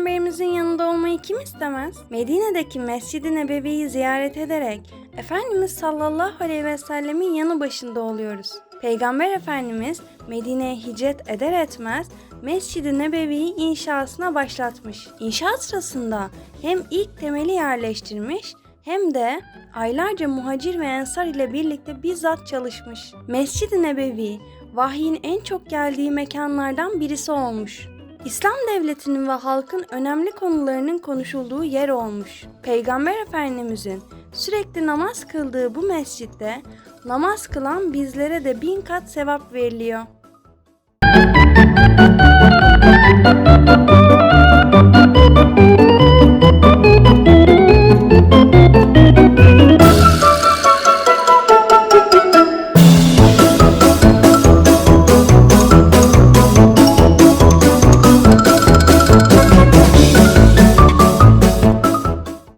Efendimizin yanında olmayı kim istemez? Medine'deki Mescid-i Nebevi'yi ziyaret ederek Efendimiz sallallahu aleyhi ve sellemin yanı başında oluyoruz. Peygamber Efendimiz Medine'ye hicret eder etmez Mescid-i Nebevi'yi inşasına başlatmış. İnşaat sırasında hem ilk temeli yerleştirmiş hem de aylarca muhacir ve ensar ile birlikte bizzat çalışmış. Mescid-i Nebevi vahyin en çok geldiği mekanlardan birisi olmuş. İslam devletinin ve halkın önemli konularının konuşulduğu yer olmuş. Peygamber Efendimizin sürekli namaz kıldığı bu mescitte namaz kılan bizlere de bin kat sevap veriliyor.